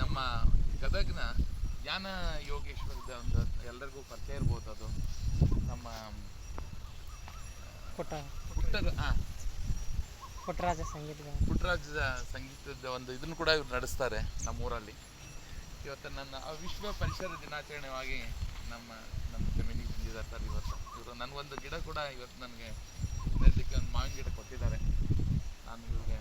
ನಮ್ಮ ಗದಗ್ನ ಜ್ಞಾನ ಯೋಗೇಶ್ವರದ ಒಂದು ಎಲ್ಲರಿಗೂ ಪರಿಚಯ ಇರ್ಬೋದು ಅದು. ನಮ್ಮ ಕೊಟ್ಟ ಪುಟ್ಟದ ಹಾಂ ಕೊಟ್ಟರಾಜ ಸಂಗೀತಗಾರ ಪುಟ್ಟರಾಜದ ಸಂಗೀತದ ಒಂದು ಇದನ್ನು ಕೂಡ ಇವ್ರು ನಡೆಸ್ತಾರೆ ನಮ್ಮೂರಲ್ಲಿ. ಇವತ್ತು ನನ್ನ ವಿಶ್ವ ಪರಿಸರ ದಿನಾಚರಣೆಯಾಗಿ ನಮ್ಮ ನಮ್ಮ ಜಮೀನಿಗೆ ಬಂದಿದ್ದಾರೆ ಸರ್ ಇವತ್ತು. ಇವರು ನನಗೊಂದು ಗಿಡ ಕೂಡ ಇವತ್ತು ನನಗೆ ನೆಡಲಿಕ್ಕೆ ಒಂದು ಮಾವಿನ ಗಿಡ ಕೊಟ್ಟಿದ್ದಾರೆ. ನಾನು ಇವ್ರಿಗೆ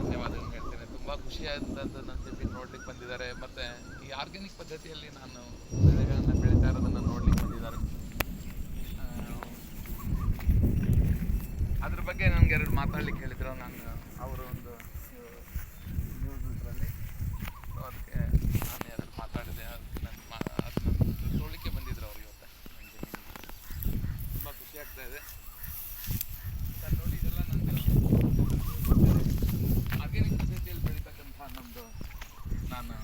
ಧನ್ಯವಾದಗಳನ್ನು ಹೇಳ್ತೇನೆ. ತುಂಬ ಖುಷಿ ಆದಂಥದ್ದು ನನ್ನ ಜಮೀನು ನೋಡ್ಲಿಕ್ಕೆ ಬಂದಿದ್ದಾರೆ. ಮತ್ತು ಈ ಆರ್ಗ್ಯಾನಿಕ್ ಪದ್ಧತಿಯಲ್ಲಿ ನಾನು ಬೆಳೆಗಳನ್ನು ಬೆಳೀತಾ ಇರೋದನ್ನು ನೋಡ್ಲಿಕ್ಕೆ ಬಂದಿದ್ದಾರೆ. ಅದ್ರ ಬಗ್ಗೆ ನನಗೆ ಎರಡು ಮಾತಾಡ್ಲಿಕ್ಕೆ ಹೇಳಿದ್ರು. ನಾನು, ಅವರು ಒಂದು ನ್ಯೂಸ್ ಇದರಲ್ಲಿ ಅದಕ್ಕೆ ನಾನು ಎರಡು ಮಾತಾಡಿದೆ ಅದಕ್ಕೆ ನನ್ನ ಮಾ ಅದನ್ನ ನೋಡಲಿಕ್ಕೆ ಬಂದಿದ್ರು ಅವ್ರು ಇವತ್ತು ನನ್ನ ಜಮೀನಿಗೆ ತುಂಬ ಖುಷಿ ಆಗ್ತಾ ಇದೆ ಸರ್ ನೋಡಿ ಇದೆಲ್ಲ ನಂದು ಆರ್ಗ್ಯಾನಿಕ್ ಪದ್ಧತಿಯಲ್ಲಿ ಬೆಳೀತಕ್ಕಂಥ ನಮ್ಮದು ನಾನು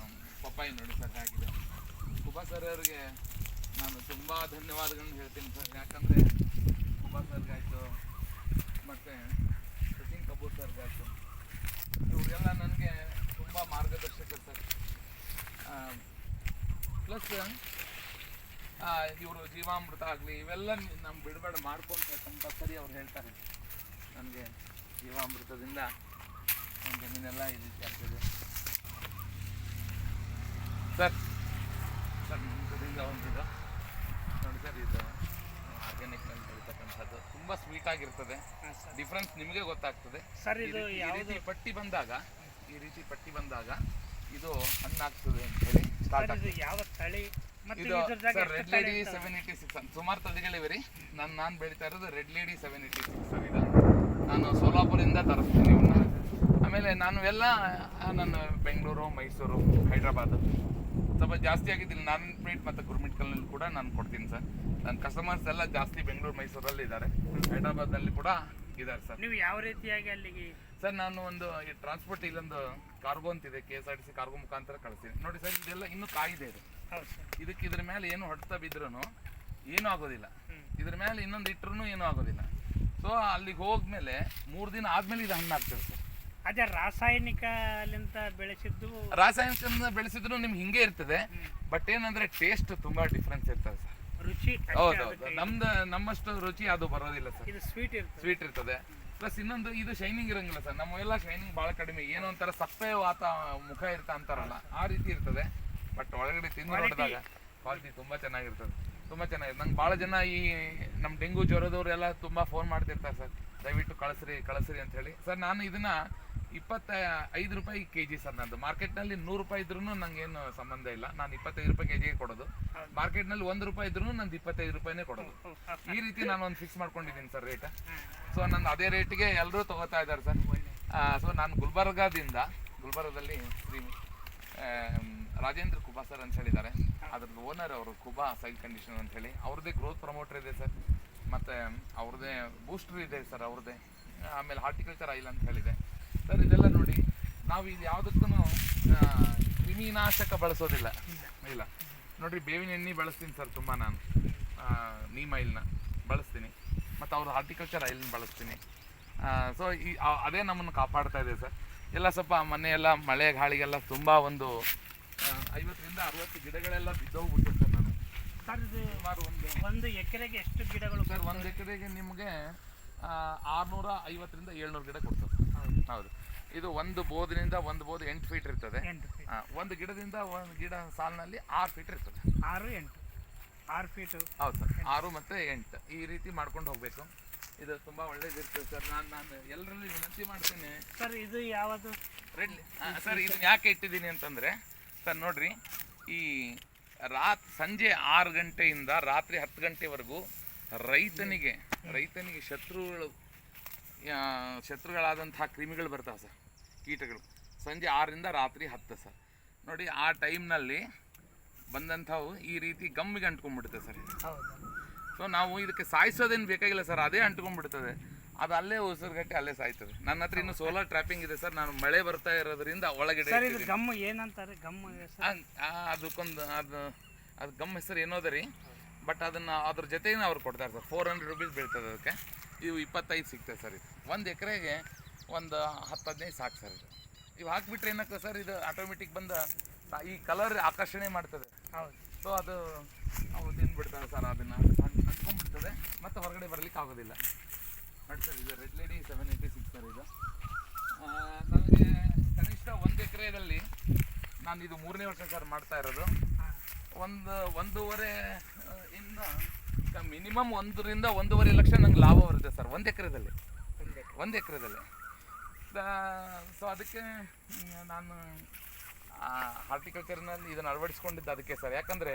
ಪಪ್ಪಾಯಿ ನೋಡಿ ಸರ್ ಹೇಗಿದೆ ಕುಬಾ ಸರ್ ಅವರಿಗೆ ನಾನು ತುಂಬ ಧನ್ಯವಾದಗಳನ್ನು ಹೇಳ್ತೀನಿ ಸರ್. ಯಾಕಂದರೆ ಕುಮಾರ್ ಸರ್ಗಾಯಿತು, ಮತ್ತು ಸಚಿನ್ ಕಪೂರ್ ಸರ್ಗಾಯಿತು, ಇವರೆಲ್ಲ ನನಗೆ ತುಂಬ ಮಾರ್ಗದರ್ಶಕರು ಸರ್. ಪ್ಲಸ್ ಇವರು ಜೀವಾಮೃತ ಆಗಲಿ, ಇವೆಲ್ಲ ನಮ್ಮ ಬಿಡುಗಡೆ ಮಾಡ್ಕೊಂತ ಕಂಪಲ್ಸರಿ ಅವ್ರು ಹೇಳ್ತಾರೆ. ನನಗೆ ಜೀವಾಮೃತದಿಂದ ನಮ್ಮ ಜಮೀನೆಲ್ಲ ಈ ರೀತಿ ಆಗ್ತದೆ. ಸರ್ ಸರ್ ನಿಮ್ಮ ಕಡೆಯಿಂದ ಒಂದಿದು ನೋಡಿ ಸರ್ ಇದು ಆರ್ಗ್ಯಾನಿಕ್ನಲ್ಲಿ ಬೆಳೀತಕ್ಕಂಥದ್ದು ಸ್ವೀಟ್ ಆಗಿರ್ತದೆ. ಡಿಫ್ರೆನ್ಸ್ ನಿಮಗೆ ಗೊತ್ತಾಗ್ತದೆ. ಸರ್ ಇದು ಈ ರೀತಿ ಪಟ್ಟಿ ಬಂದಾಗ ಈ ರೀತಿ ಪಟ್ಟಿ ಬಂದಾಗ ಇದು ಹಣ್ಣಾಗ್ತದೆ ಅಂತ ಹೇಳಿ ಸ್ಟಾರ್ಟ್ ಸರ್ ಆಗ್ತದೆ ಇದು ಯಾವ ತಳಿ? ಮತ್ತು ಇದು ಇದ್ರದಾಗ sir red lady seven eighty six ಅಂತ. ಸುಮಾರು ತಳಿಗಳಿವೆ ರೀ. ನಾನು ನಾನು ಬೆಳೀತಾ ಇರೋದು red lady seven eighty six sir ಇದು. ನಾನು ಸೋಲಾಪುರದಿಂದ ತರಿಸ್ತೀನಿ ಇವನ್ನ ಆಮೇಲೆ ನಾನು ಎಲ್ಲ ಆ, ನನ್ನ ಬೆಂಗಳೂರು ಮೈಸೂರು ಹೈದ್ರಾಬಾದ್ ಸ್ವಲ್ಪ ಜಾಸ್ತಿ ಆಗಿದ್ದಿಲ್ಲ. ಪ್ಲೇಟ್ ಮತ್ತು ಗುರುಮಿಟ್ಕಲ್ನಲ್ಲಿ ಕೂಡ ನಾನು ಕೊಡ್ತೀನಿ ಸರ್. ನನ್ನ ಕಸ್ಟಮರ್ಸ್ ಎಲ್ಲ ಜಾಸ್ತಿ ಬೆಂಗಳೂರು ಮೈಸೂರಲ್ಲಿ ಇದ್ದಾರೆ ಹೈದ್ರಾಬಾದ್ನಲ್ಲಿ ಕೂಡ ಇದ್ದಾರೆ ಸರ್. ನೀವು ಯಾವ ರೀತಿಯಾಗಿ ಅಲ್ಲಿಗೆ? ಸರ್ ನಾನು ಒಂದು ಈ ಟ್ರಾನ್ಸ್ಪೋರ್ಟ್ ಇಲ್ಲೊಂದು ಕಾರ್ಗೋ ಅಂತಿದೆ K S R T C cargo ಮುಖಾಂತರ ಕಳಿಸ್ತೀನಿ. ನೋಡಿ ಸರ್ ಇದೆಲ್ಲ ಇನ್ನೂ ಕಾಯಿದೆ ಇದು. ಇದಕ್ಕೆ ಇದ್ರ ಮೇಲೆ ಏನು ಹೊಡ್ತಾ ಬಿದ್ರೂ ಏನೂ ಆಗೋದಿಲ್ಲ. ಇದ್ರ ಮೇಲೆ ಇನ್ನೊಂದು ಇಟ್ಟರು ಏನೂ ಆಗೋದಿಲ್ಲ. ಸೊ ಅಲ್ಲಿಗೆ ಹೋದ್ಮೇಲೆ ಮೂರು ದಿನ ಆದಮೇಲೆ ಇದು ಹಣ್ಣಾಗ್ತದೆ ಸರ್. ಅದೇ ರಾಸಾಯನಿಕಲಿಂದ ಬೆಳೆಸಿದ್ದು ರಾಸಾಯನಿಕ ಬೆಳೆಸಿದ್ರು ನಿಮ್ಗೆ ಹಿಂಗೆ ಇರ್ತದೆ ಬಟ್ ಏನಂದ್ರೆ ಟೇಸ್ಟ್ ತುಂಬಾ ಡಿಫ್ರೆನ್ಸ್ ಇರ್ತದೆ ಸರ್. ರುಚಿ ಹೌದು ಹೌದೌದು. ನಮ್ದು ನಮ್ಮಷ್ಟು ರುಚಿ ಅದು ಬರೋದಿಲ್ಲ ಸರ್. ಇದು ಸ್ವೀಟ್ ಇರ್ತದೆ. ಸ್ವೀಟ್ ಇರ್ತದೆ. ಪ್ಲಸ್ ಇನ್ನೊಂದು ಇದು ಶೈನಿಂಗ್ ಇರಂಗಿಲ್ಲ ಸರ್. ನಮ್ಮೆಲ್ಲ ಶೈನಿಂಗ್ ಭಾಳ ಕಡಿಮೆ. ಏನೋ ಒಂಥರ ಸಪ್ಪೆ ವಾತ ಮುಖ ಇರ್ತಾ ಅಂತಾರಲ್ಲ ಆ ರೀತಿ ಇರ್ತದೆ. ಬಟ್ ಒಳಗಡೆ ತಿಂದು ನೋಡಿದಾಗ ಕ್ವಾಲಿಟಿ ತುಂಬಾ ಚೆನ್ನಾಗಿರ್ತದೆ. ತುಂಬಾ ಚೆನ್ನಾಗಿ. ನಂಗೆ ಭಾಳ ಜನ ಈ ನಮ್ಮ ಡೆಂಗು ಜ್ವರದವ್ರೆಲ್ಲ ತುಂಬಾ ಫೋನ್ ಮಾಡ್ತಿರ್ತಾರೆ ಸರ್. ದಯವಿಟ್ಟು ಕಳಿಸ್ರಿ ಕಳಿಸ್ರಿ ಅಂತ ಹೇಳಿ. ಸರ್ ನಾನು ಇದನ್ನ ಇಪ್ಪತ್ತ ಐದು ರೂಪಾಯಿ ಕೆ ಜಿ ಸರ್ ನಂದು. ಮಾರ್ಕೆಟ್ನಲ್ಲಿ ನೂರು ರೂಪಾಯಿ ಇದ್ರೂ ನಂಗೇನು ಸಂಬಂಧ ಇಲ್ಲ. ನಾನು ಇಪ್ಪತ್ತೈದು ರೂಪಾಯಿ ಕೆ ಜಿಗೆ ಕೊಡೋದು. ಮಾರ್ಕೆಟ್ ಮಾರ್ಕೆಟ್ನಲ್ಲಿ ಒಂದು ರೂಪಾಯಿ ಇದ್ರೂ ನಂದು ಇಪ್ಪತ್ತೈದು ರೂಪಾಯಿನೇ ಕೊಡೋದು. ಈ ರೀತಿ ನಾನು ಒಂದು ಫಿಕ್ಸ್ ಮಾಡ್ಕೊಂಡಿದ್ದೀನಿ ಸರ್ ರೇಟ್. ಸೊ ನಂದು ಅದೇ ರೇಟಿಗೆ ಎಲ್ಲರೂ ತಗೋತಾ ಇದ್ದಾರೆ ಸರ್. ಸೊ ನಾನು ಗುಲ್ಬರ್ಗಾದಿಂದ ಗುಲ್ಬರ್ಗದಲ್ಲಿ ಶ್ರೀ ರಾಜೇಂದ್ರ ಕುಬಾ ಸರ್ ಅಂತ ಹೇಳಿದ್ದಾರೆ. ಅದ್ರದ್ದು ಓನರ್ ಅವರು ಕುಬಾ ಸೈಲ್ ಕಂಡೀಷನ್ ಅಂತ ಹೇಳಿ. ಅವ್ರದ್ದೇ ಗ್ರೋತ್ ಪ್ರಮೋಟರ್ ಇದೆ ಸರ್. ಮತ್ತು ಅವ್ರದ್ದೇ ಬೂಸ್ಟರ್ ಇದೆ ಸರ್ ಅವ್ರದ್ದೇ. ಆಮೇಲೆ ಹಾರ್ಟಿಕಲ್ಚರ್ ಆಯಿಲ್ ಅಂತ ಹೇಳಿದೆ. ಸರ್ ಇದೆಲ್ಲ ನೋಡಿ ನಾವು ಇದು ಯಾವುದಕ್ಕೂ ಕ್ರಿಮಿನಾಶಕ ಬಳಸೋದಿಲ್ಲ. ಇಲ್ಲ. ನೋಡಿರಿ ಬೇವಿನ ಎಣ್ಣೆ ಬಳಸ್ತೀನಿ ಸರ್ ತುಂಬ ನಾನು. ನೀಮ್ ಆಯಿಲ್ನ ಬಳಸ್ತೀನಿ. ಮತ್ತು ಅವ್ರು ಹಾರ್ಟಿಕಲ್ಚರ್ ಆಯಿಲ್ನ ಬಳಸ್ತೀನಿ. ಸೊ ಈ ಅದೇ ನಮ್ಮನ್ನು ಕಾಪಾಡ್ತಾ ಇದೆ ಸರ್. ಎಲ್ಲ ಸ್ವಲ್ಪ ಮನೆಯೆಲ್ಲ ಮಳೆ ಗಾಳಿಗೆಲ್ಲ ತುಂಬ ಒಂದು ಐವತ್ತರಿಂದ ಅರವತ್ತು ಗಿಡಗಳೆಲ್ಲ ಬಿದ್ದೋಗ್ಬಿಟ್ಟು ಸರ್ ನಾನು. ಸರ್ ಇದು ಸುಮಾರು ಒಂದು ಒಂದು ಎಕರೆಗೆ ಎಷ್ಟು ಗಿಡಗಳು ಸರ್ ಒಂದು ಎಕರೆಗೆ ನಿಮಗೆ ಆರುನೂರ ಐವತ್ತರಿಂದ ಏಳ್ನೂರು ಗಿಡ ಕೊಡ್ತದೆ ಹೌದು. ಇದು ಒಂದು ಬೋದಿನಿಂದ ಒಂದು ಬೋದ್ ಎಂಟು ಫೀಟ್ ಇರ್ತದೆ. ಎಂಟು feet. ಆ, ಒಂದು ಗಿಡದಿಂದ ಒಂದು ಗಿಡ ಸಾಲಿನಲ್ಲಿ ಆರು ಫೀಟ್ ಇರ್ತದೆ. ಆರು ಎಂಟು. ಆರು ಫೀಟು ಹೌದು ಸರ್. ಆರು ಮತ್ತು ಎಂಟು. ಈ ರೀತಿ ಮಾಡ್ಕೊಂಡು ಹೋಗಬೇಕು. ಇದು ತುಂಬ ಒಳ್ಳೇದಿರ್ತದೆ ಸರ್. ನಾನು ನಾನು ಎಲ್ಲರಲ್ಲಿ ವಿನಂತಿ ಮಾಡ್ತೀನಿ. ಸರ್ ಇದು ಯಾವುದು? ರೆಡ್ ಸರ್ ಇದು ಯಾಕೆ ಇಟ್ಟಿದ್ದೀನಿ ಅಂತಂದರೆ ಸರ್ ನೋಡ್ರಿ. ಈ ರಾತ್ ಸಂಜೆ ಆರು ಗಂಟೆಯಿಂದ ರಾತ್ರಿ ಹತ್ತು ಗಂಟೆವರೆಗೂ ರೈತನಿಗೆ ರೈತನಿಗೆ ಶತ್ರುಗಳು ಆ, ಶತ್ರುಗಳಾದಂತಹ ಕ್ರಿಮಿಗಳು ಬರ್ತಾವೆ ಸರ್. ಕೀಟಗಳು. ಸಂಜೆ ಆರರಿಂದ ರಾತ್ರಿ ಹತ್ತು ಸರ್. ನೋಡಿ ಆ ಟೈಮ್ನಲ್ಲಿ ಬಂದಂಥವು ಈ ರೀತಿ ಗಮ್ಮಿಗೆ ಅಂಟ್ಕೊಂಡ್ಬಿಡುತ್ತೆ ಸರ್. ಸೊ ನಾವು ಇದಕ್ಕೆ ಸಾಯಿಸೋದೇನು ಬೇಕಾಗಿಲ್ಲ ಸರ್. ಅದೇ ಅಂಟ್ಕೊಂಡ್ಬಿಡ್ತದೆ. ಅದು ಅಲ್ಲೇ ಉಸಿರುಗಟ್ಟೆ ಅಲ್ಲೇ ಸಾಯ್ತದೆ. ನನ್ನ ಹತ್ರ ಇನ್ನು ಸೋಲಾರ್ ಟ್ರ್ಯಾಪಿಂಗ್ ಇದೆ ಸರ್. ನಾನು ಮಳೆ ಬರ್ತಾ ಇರೋದ್ರಿಂದ ಒಳಗಡೆ. ಗಮ್ ಏನಂತಾರೆ? ಗಮ್ ಅದಕ್ಕೊಂದು ಅದು ಅದು ಗಮ್ ಹೆಸರು ಏನೋದ ರೀ. ಬಟ್ ಅದನ್ನು ಅದ್ರ ಜೊತೆಗೆ ಅವ್ರು ಕೊಡ್ತಾರೆ ಸರ್. ಫೋರ್ ಹಂಡ್ರೆಡ್ ರುಪೀಸ್ ಬೀಳ್ತದೆ ಅದಕ್ಕೆ. ಇವು ಇಪ್ಪತ್ತೈದು ಸಿಗ್ತದೆ ಸರ್ ಇದು. ಒಂದು ಎಕರೆಗೆ ಒಂದು ಹತ್ತು ಹದಿನೈದು ಸಾಕು ಸರ್ ಇದು. ಇವು ಹಾಕಿಬಿಟ್ರೆ ಏನಾಗ್ತದೆ ಸರ್ ಇದು ಆಟೋಮೆಟಿಕ್ ಬಂದ ಈ ಕಲರ್ ಆಕರ್ಷಣೆ ಮಾಡ್ತದೆ. ಹೌದು. ಸೊ ಅದು ಅವು ತಿಂದ್ಬಿಡ್ತಾರೆ ಸರ್ ಅದನ್ನು. ಅಂಟ್ಕೊಂಡ್ಬಿಡ್ತದೆ. ಮತ್ತು ಹೊರಗಡೆ ಬರಲಿಕ್ಕೆ ಆಗೋದಿಲ್ಲ. ನೋಡಿ ಸರ್ ಇದು red lady seven eighty six sir ಇದು. ನನಗೆ ಕನಿಷ್ಠ ಒಂದು ಎಕರೆದಲ್ಲಿ ನಾನು ಇದು ಮೂರನೇ ವರ್ಷ ಸರ್ ಮಾಡ್ತಾ ಇರೋದು. ಒಂದು ಒಂದೂವರೆ ಇಂದ ಮಿನಿಮಮ್ ಒಂದರಿಂದ ಒಂದೂವರೆ ಲಕ್ಷ ನಂಗೆ ಲಾಭ ಬರುತ್ತೆ ಸರ್ ಒಂದು ಎಕರೆದಲ್ಲಿ. ಒಂದು ಎಕರೆದಲ್ಲಿ. ಸೊ ಅದಕ್ಕೆ ನಾನು ಹಾರ್ಟಿಕಲ್ಚರ್ನಲ್ಲಿ ಇದನ್ನು ಅಳವಡಿಸ್ಕೊಂಡಿದ್ದು ಅದಕ್ಕೆ ಸರ್ ಯಾಕಂದರೆ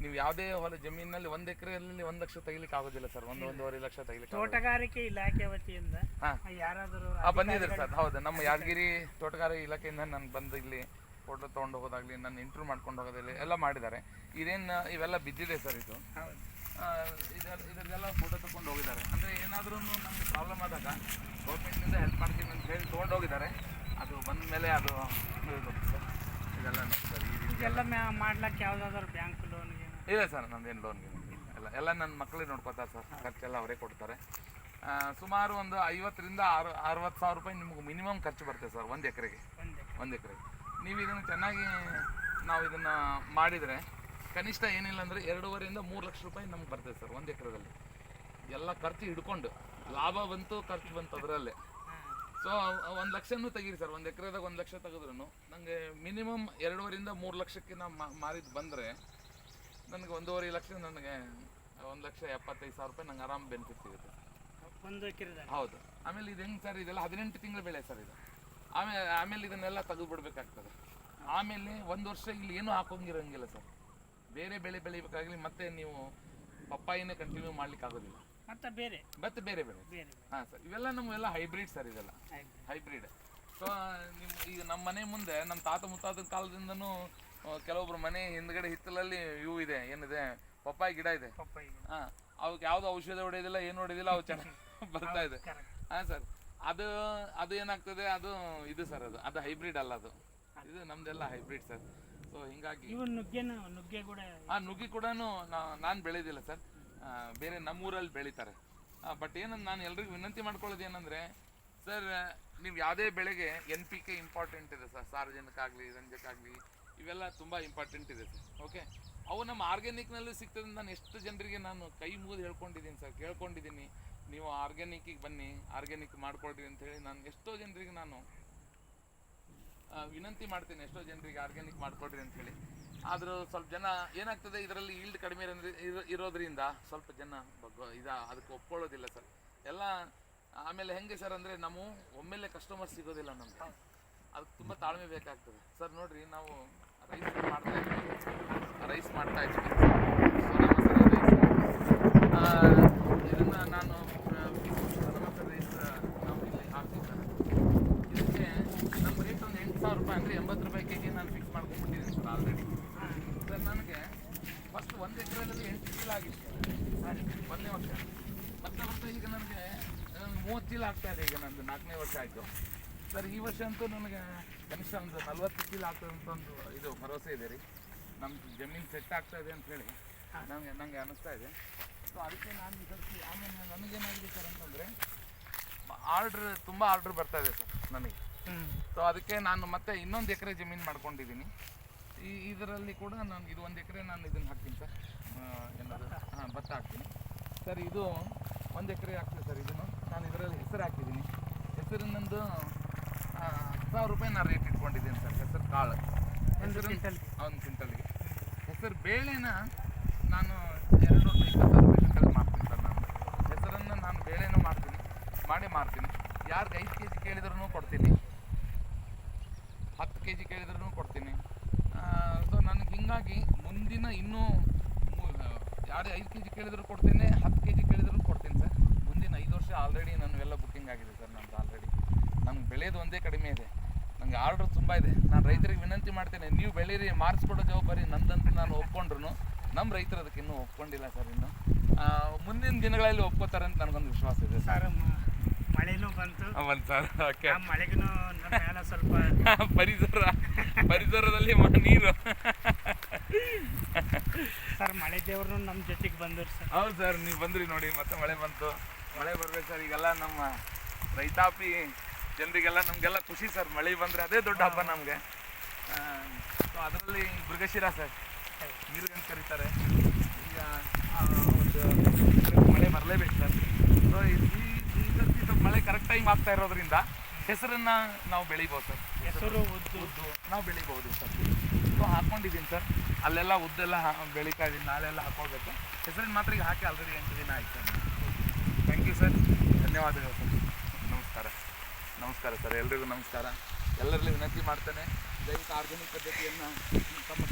ನೀವು ಯಾವುದೇ ಹೊಲ ಜಮೀನಿನಲ್ಲಿ ಒಂದು ಎಕರೆಯಲ್ಲಿ ಒಂದು ಲಕ್ಷ ತೆಗಿಲಿಕ್ಕೆ ಆಗೋದಿಲ್ಲ ಸರ್ ಒಂದು ಒಂದೂವರೆ ಲಕ್ಷ ತೆಗಿಲಿಕ್ಕೆ ತೋಟಗಾರಿಕೆ ಇಲಾಖೆ ವತಿಯಿಂದ ಹಾ. ಯಾರಾದರೂ ಬಂದಿದ್ದಾರೆ ಸರ್ ಹೌದು. ನಮ್ಮ ಯಾದಗಿರಿ ತೋಟಗಾರಿಕೆ ಇಲಾಖೆಯಿಂದ ನಾನು ಬಂದು ಇಲ್ಲಿ ಫೋಟೋ ತೊಗೊಂಡು ಹೋಗೋದಾಗ್ಲಿ ನಾನು ಇಂಟ್ರೂ ಮಾಡ್ಕೊಂಡು ಹೋಗೋದಾಗಲಿ ಎಲ್ಲ ಮಾಡಿದ್ದಾರೆ. ಇದೇನು ಇವೆಲ್ಲ ಬಿದ್ದಿದೆ ಸರ್ ಇದು. ಇದರ ಇದರದೆಲ್ಲ ಫೋಟೋ ತಗೊಂಡು ಹೋಗಿದ್ದಾರೆ. ಅಂದರೆ ಏನಾದರೂ ನಮಗೆ ಪ್ರಾಬ್ಲಮ್ ಆದಾಗ ಗೌರ್ಮೆಂಟಿಂದ ಹೆಲ್ಪ್ ಮಾಡ್ತೀನಿ ಅಂತ ಹೇಳಿ ತೊಗೊಂಡು ಹೋಗಿದ್ದಾರೆ. ಅದು ಬಂದ ಮೇಲೆ ಅದು ಇದೆಲ್ಲ ಇದೆಲ್ಲ ಮಾಡ್ಲಿಕ್ಕೆ ಯಾವುದಾದ್ರು ಬ್ಯಾಂಕ್ ಲೋನ್ ಇಲ್ಲ ಸರ್ ನಂದೇನು ಲೋನ್ಗೆ ಎಲ್ಲ ಎಲ್ಲ ನನ್ನ ಮಕ್ಕಳಿಗೆ ನೋಡ್ಕೋತಾರೆ ಸರ್ ಖರ್ಚೆಲ್ಲ ಅವರೇ ಕೊಡ್ತಾರೆ. ಸುಮಾರು ಒಂದು ಐವತ್ತರಿಂದ ಆರು ಅರವತ್ತು ಸಾವಿರ ರೂಪಾಯಿ ನಿಮ್ಗೆ ಮಿನಿಮಮ್ ಖರ್ಚು ಬರ್ತದೆ ಸರ್ ಒಂದು ಎಕರೆಗೆ. ಒಂದು ಎಕರೆಗೆ ನೀವು ಇದನ್ನು ಚೆನ್ನಾಗಿ ನಾವು ಇದನ್ನು ಮಾಡಿದರೆ ಕನಿಷ್ಠ ಏನಿಲ್ಲ ಅಂದರೆ ಎರಡೂವರೆಯಿಂದ ಮೂರು ಲಕ್ಷ ರೂಪಾಯಿ ನಮ್ಗೆ ಬರ್ತದೆ ಸರ್ ಒಂದು ಎಕರೆದಲ್ಲಿ. ಎಲ್ಲ ಖರ್ಚು ಹಿಡ್ಕೊಂಡು ಲಾಭ ಬಂತು ಖರ್ಚು ಬಂತು ಅದರಲ್ಲೇ. ಸೊ ಒಂದು ಲಕ್ಷನೂ ತೆಗೀರಿ ಸರ್ ಒಂದು ಎಕರೆದಾಗ ಒಂದು ಲಕ್ಷ ತೆಗೆದ್ರು ನನಗೆ ಮಿನಿಮಮ್ ಎರಡೂವರೆಯಿಂದ ಮೂರು ಲಕ್ಷಕ್ಕೆ ನಾ ಮಾರಿದ್ದು ಬಂದರೆ ನನಗೆ ಒಂದೂವರೆ ಲಕ್ಷ ನನಗೆ ಒಂದು ಲಕ್ಷ ಎಪ್ಪತ್ತೈದು ಸಾವಿರ ರೂಪಾಯಿ ನಂಗೆ ಆರಾಮ್ ಬೆನಿಫಿಟ್ ಸಿಗುತ್ತೆ. ಒಂದು ಹೌದು. ಆಮೇಲೆ ಇದು ಹೆಂಗೆ ಸರ್ ಇದೆಲ್ಲ ಹದಿನೆಂಟು ತಿಂಗಳ ಬೆಳೆ ಸರ್ ಇದು. ಆಮೇಲೆ ಆಮೇಲೆ ಇದನ್ನೆಲ್ಲ ತೆಗೆದು ಬಿಡ್ಬೇಕಾಗ್ತದೆ ಆಮೇಲೆ ಒಂದು ವರ್ಷ ಇಲ್ಲಿ ಏನೂ ಹಾಕೋಂಗಿರಂಗಿಲ್ಲ ಸರ್. ಬೇರೆ ಬೆಳೆ ಬೆಳಿಬೇಕಾಗಲಿ ಮತ್ತೆ ನೀವು ಪಪ್ಪಾಯಿನೇ ಕಂಟಿನ್ಯೂ ಮಾಡ್ಲಿಕ್ಕೆ ಆಗೋದಿಲ್ಲ ಮತ್ತೆ ಬೇರೆ? ಭತ್ತ ಬೇರೆ ಬೇರೆ. ಹಾಂ ಸರ್ ಇವೆಲ್ಲ ಹೈಬ್ರಿಡ್ ಸರ್ ಇದೆಲ್ಲ. ಹೈಬ್ರಿಡ್ ಸೊ ನಿಮ್ ಈಗ ನಮ್ಮ ಮನೆ ಮುಂದೆ ನಮ್ಮ ತಾತ ಮುತ್ತಾತನ ಕಾಲದಿಂದನೂ ಕೆಲವೊಬ್ರು ಮನೆ ಹಿಂದ್ಗಡೆ ಹಿತ್ತಲಲ್ಲಿ ಇವು ಇದೆ ಏನಿದೆ? ಪಪ್ಪಾಯಿ ಗಿಡ ಇದೆ. ಹಾಂ ಅವಕ್ಕೆ ಯಾವುದು ಔಷಧ ಹೊಡೆಯೋದಿಲ್ಲ ಏನು ಹೊಡೆಯೋದಿಲ್ಲ ಅವು ಚೆನ್ನಾಗಿ ಬರ್ತಾ ಇದೆ. ಹಾ ಸರ್ ಅದು ಅದು ಏನಾಗ್ತದೆ ಅದು ಇದು ಸರ್ ಅದು ಅದು ಹೈಬ್ರಿಡ್ ಅಲ್ಲ ಅದು. ಇದು ನಮ್ದೆಲ್ಲ ಹೈಬ್ರಿಡ್ ಸರ್. ಸೊ ಹಿಂಗಾಗಿ ನುಗ್ಗೆ ಕೂಡ ಆ ನುಗ್ಗಿ ಕೂಡ ನಾನು ಬೆಳೆದಿಲ್ಲ ಸರ್. ಬೇರೆ ನಮ್ಮೂರಲ್ಲಿ ಬೆಳೀತಾರೆ. ಬಟ್ ಏನಂದ್ರೆ ನಾನು ಎಲ್ರಿಗೂ ವಿನಂತಿ ಮಾಡ್ಕೊಳ್ಳೋದು ಏನಂದರೆ, ಸರ್, ನೀವು ಯಾವುದೇ ಬೆಳೆಗೆ ಎನ್ ಪಿ ಕೆ ಇಂಪಾರ್ಟೆಂಟ್ ಇದೆ ಸರ್ ಸಾರ್ವಜನಿಕ ಆಗಲಿ ರಂಜಕ ಆಗಲಿ ಇವೆಲ್ಲ ತುಂಬ ಇಂಪಾರ್ಟೆಂಟ್ ಇದೆ ಸರ್ ಓಕೆ ಅವು ನಮ್ಮ ಆರ್ಗ್ಯಾನಿಕ್ನಲ್ಲೂ ಸಿಗ್ತದೆ ನಾನು ಎಷ್ಟು ಜನರಿಗೆ ನಾನು ಕೈ ಮುಗಿದು ಹೇಳ್ಕೊಂಡಿದ್ದೀನಿ ಸರ್, ಕೇಳ್ಕೊಂಡಿದ್ದೀನಿ. ನೀವು ಆರ್ಗ್ಯಾನಿಕ್ಕಿಗೆ ಬನ್ನಿ ಆರ್ಗ್ಯಾನಿಕ್ ಮಾಡ್ಕೊಳ್ರಿ ಅಂತೇಳಿ ನಾನು ಎಷ್ಟೋ ಜನರಿಗೆ ನಾನು ವಿನಂತಿ ಮಾಡ್ತೀನಿ, ಎಷ್ಟೋ ಜನರಿಗೆ ಆರ್ಗ್ಯಾನಿಕ್ ಮಾಡ್ಕೊಳ್ರಿ ಅಂತ ಹೇಳಿ. ಆದರೂ ಸ್ವಲ್ಪ ಜನ ಏನಾಗ್ತದೆ ಇದರಲ್ಲಿ ಈಲ್ಡ್ ಕಡಿಮೆ ಇರೋದ್ರಿ- ಇರೋ- ಇರೋದ್ರಿಂದ ಸ್ವಲ್ಪ ಜನ ಇದ ಅದಕ್ಕೆ ಒಪ್ಕೊಳ್ಳೋದಿಲ್ಲ ಸರ್. ಎಲ್ಲ ಆಮೇಲೆ ಹೆಂಗೆ ಸರ್ ಅಂದರೆ ನಾವು ಒಮ್ಮೆಲೆ ಕಸ್ಟಮರ್ ಸಿಗೋದಿಲ್ಲ ನಮ್ಗೆ. ಅದಕ್ಕೆ ತುಂಬ ತಾಳ್ಮೆ ಬೇಕಾಗ್ತದೆ. ಸರ್ ನೋಡ್ರಿ, ನಾವು ರೈಸ್ ಮಾಡ್ತಾ ಇದ್ವಿ. ರೈಸ್ ಮಾಡ್ತಾ ಇದ್ವಿ. ಇದನ್ನು ನಾನು ರೈಸ್ ನಾವು ರೇಟ್ ಒಂದು ಎಂಟು ರೂಪಾಯಿ ಅಂದರೆ ಎಂಬತ್ತು ರೂಪಾಯಿ ಕೆ ನಾನು ಫಿಕ್ಸ್ ಮಾಡ್ಕೊಂಡ್ಬಿಟ್ಟಿದ್ದೀನಿ ಸರ್ ಆಲ್ರೆಡಿ ನನಗೆ ಫಸ್ಟ್ ಒಂದು ಎಕರೆಯಲ್ಲಿ ಎಂಟು ಚೀಲ ಆಗಿತ್ತು. ಸರ್ ಒಂದನೇ ವರ್ಷ. ಮತ್ತೆ ವರ್ಷ ಈಗ ನನಗೆ ಮೂವತ್ತು ಚೀಲ ಆಗ್ತಾ ಇದೆ ಈಗ ನಂದು ನಾಲ್ಕನೇ ವರ್ಷ ಆಯಿತು. ಸರ್ ಈ ವರ್ಷ ಅಂತೂ ನನಗೆ ಕನಿಷ್ಠ ಒಂದು ನಲ್ವತ್ತು ಚೀಲ ಆಗ್ತದೆ ಅಂತ ಒಂದು ಇದು ಭರವಸೆ ಇದೆ ರೀ. ನಮ್ಮ ಜಮೀನು ಸೆಟ್ ಆಗ್ತಾ ಇದೆ ಅಂತ ಹೇಳಿ ನನಗೆ ನನಗೆ ಅನ್ನಿಸ್ತಾ ಇದೆ. ಸೊ ಅದಕ್ಕೆ ನಾನು ಈ ಸರ್ತಿ ಆಮೇಲೆ ನನಗೇನಾಗಿದೆ ಸರ್ ಅಂತಂದರೆ ಆರ್ಡ್ರ್ ತುಂಬ ಆರ್ಡ್ರ್ ಬರ್ತಾ ಇದೆ ಸರ್ ನನಗೆ. ಸೊ ಅದಕ್ಕೆ ನಾನು ಮತ್ತೆ ಇನ್ನೊಂದು ಎಕರೆ ಜಮೀನು ಮಾಡ್ಕೊಂಡಿದ್ದೀನಿ. ಈ ಇದರಲ್ಲಿ ಕೂಡ ನಾನು ಇದು ಒಂದು ಎಕರೆ ನಾನು ಇದನ್ನು ಹಾಕ್ತೀನಿ ಸರ್. ಏನಾದರೂ ಏನದು ಹಾಂ ಭತ್ತ ಹಾಕ್ತೀನಿ. ಸರ್ ಇದು ಒಂದು ಎಕರೆ ಹಾಕ್ತೀನಿ ಸರ್ ಇದನ್ನು. ನಾನು ಇದರಲ್ಲಿ ಹೆಸರು ಹಾಕಿದ್ದೀನಿ. ಹೆಸರಿನಂದು ಹತ್ತು ಸಾವಿರ ರೂಪಾಯಿ ನಾನು ರೇಟ್ ಇಟ್ಕೊಂಡಿದ್ದೀನಿ ಸರ್ ಹೆಸರು ಕಾಳು. ಹೆಸರು ಒಂದು ಕ್ವಿಂಟಲ್ಗೆ. ಹೆಸರು ಬೇಳೆನ ನಾನು ಎರಡು ನೂರ ಇಪ್ಪತ್ತು ಸಾವಿರ ರೂಪಾಯಿ ಕ್ವಿಂಟಲ್ ಮಾರ್ತೀನಿ ಸರ್ ನಾನು. ಹೆಸರನ್ನು ನಾನು ಬೇಳೆನೂ ಮಾಡ್ತೀನಿ ಮಾಡಿ ಮಾರ್ತೀನಿ. ಯಾರಿಗೆ ಐದು ಕೆ ಜಿ ಕೇಳಿದ್ರೂ ಕೊಡ್ತೀನಿ. ಹತ್ತು ಕೆ ಜಿ ಕೇಳಿದ್ರೂ ಕೊಡ್ತೀನಿ. ಹಿಂಗಾಗಿ ಮುಂದಿನ ಇನ್ನೂ ಯಾರೇ ಐದು ಕೆ ಜಿ ಕೇಳಿದ್ರು ಕೊಡ್ತೀನಿ ಹತ್ತು ಕೆ ಜಿ ಕೇಳಿದ್ರು ಕೊಡ್ತೀನಿ ಸರ್. ಮುಂದಿನ ಐದು ವರ್ಷ ಆಲ್ರೆಡಿ ನಾನು ಎಲ್ಲ ಬುಕ್ಕಿಂಗ್ ಆಗಿದೆ ಸರ್ ನಮ್ದು ಆಲ್ರೆಡಿ ನಮ್ಗೆ ಬೆಳೆಯೋದು ಒಂದೇ ಕಡಿಮೆ ಇದೆ. ನನಗೆ ಆರ್ಡ್ರ್ ತುಂಬ ಇದೆ. ನಾನು ರೈತರಿಗೆ ವಿನಂತಿ ಮಾಡ್ತೇನೆ ನೀವು ಬೆಳೀರಿ ಮಾರ್ಕ್ಸ್ಕೊಡೋ ಜವಾಬ್ದಾರಿ ನಂದಂತೂ ನಾನು ಒಪ್ಕೊಂಡ್ರು ನಮ್ಮ ರೈತರು ಅದಕ್ಕೆ ಇನ್ನೂ ಒಪ್ಕೊಂಡಿಲ್ಲ ಸರ್ ಇನ್ನು. ಮುಂದಿನ ದಿನಗಳಲ್ಲಿ ಒಪ್ಕೋತಾರೆ ಅಂತ ನನಗೊಂದು ವಿಶ್ವಾಸ ಇದೆ ಸರ್. ಮಳೆನೂ ಬಂತು. ಒಂದು ಸರ್. ಓಕೆ. ಮಳೆಗೂ ಸ್ವಲ್ಪ ಪರಿಸರ ಪರಿಸರದಲ್ಲಿ ನೀರು. ಸರ್ ಮಳೆ ದೇವ್ರು ನಮ್ಮ ಜೊತೆಗೆ ಬಂದರು ಸರ್. ಹೌದು ಸರ್ ನೀವು ಬಂದ್ರಿ ನೋಡಿ ಮತ್ತೆ ಮಳೆ ಬಂತು. ಮಳೆ ಬರ್ಬೇಕು ಸರ್ ಈಗೆಲ್ಲ ನಮ್ಮ ರೈತಾಪಿ ಜನರಿಗೆಲ್ಲ ನಮಗೆಲ್ಲ ಖುಷಿ ಸರ್ ಮಳೆ ಬಂದರೆ ಅದೇ ದೊಡ್ಡ ಹಬ್ಬ ನಮಗೆ. ಸೊ ಅದರಲ್ಲಿ ಮೃಗಶಿರ ಸರ್ ನೀರು ಅಂತ ಕರೀತಾರೆ? ಈಗ ಒಂದು ಮಳೆ ಬರಲೇಬೇಕು ಸರ್. ಸೊ ಈ ಸರ್ತಿ ಸ್ವಲ್ಪ ಮಳೆ ಕರೆಕ್ಟ್ ಟೈಮ್ ಆಗ್ತಾ ಇರೋದ್ರಿಂದ ಹೆಸರನ್ನು ನಾವು ಬೆಳಿಬೋದು ಸರ್. ಹೆಸರು ಉದ್ದು. ಉದ್ದು ನಾವು ಬೆಳಿಬೋದು ಸರ್. ಸೊ ಹಾಕೊಂಡಿದ್ದೀನಿ ಸರ್. ಅಲ್ಲೆಲ್ಲ ಉದ್ದೆಲ್ಲ ಬೆಳೀತಾ ಇದ್ದೀನಿ ನಾಳೆಲ್ಲ ಹಾಕೋಬೇಕು ಹೆಸರಿನ ಮಾತ್ರ ಈಗ ಹಾಕಿ ಆಲ್ರೆಡಿ ಎಂಟು ದಿನ ಆಯ್ತು. ಥ್ಯಾಂಕ್ ಯು ಸರ್ ಧನ್ಯವಾದಗಳು ಸರ್ ನಮಸ್ಕಾರ. ನಮಸ್ಕಾರ ಸರ್ ಎಲ್ರಿಗೂ ನಮಸ್ಕಾರ. ಎಲ್ಲರಲ್ಲಿ ವಿನಂತಿ ಮಾಡ್ತೇನೆ. ಜೈವಿಕ ಆರ್ಗ್ಯಾನಿಕ್ ಪದ್ಧತಿಯನ್ನು ತಮ್ಮ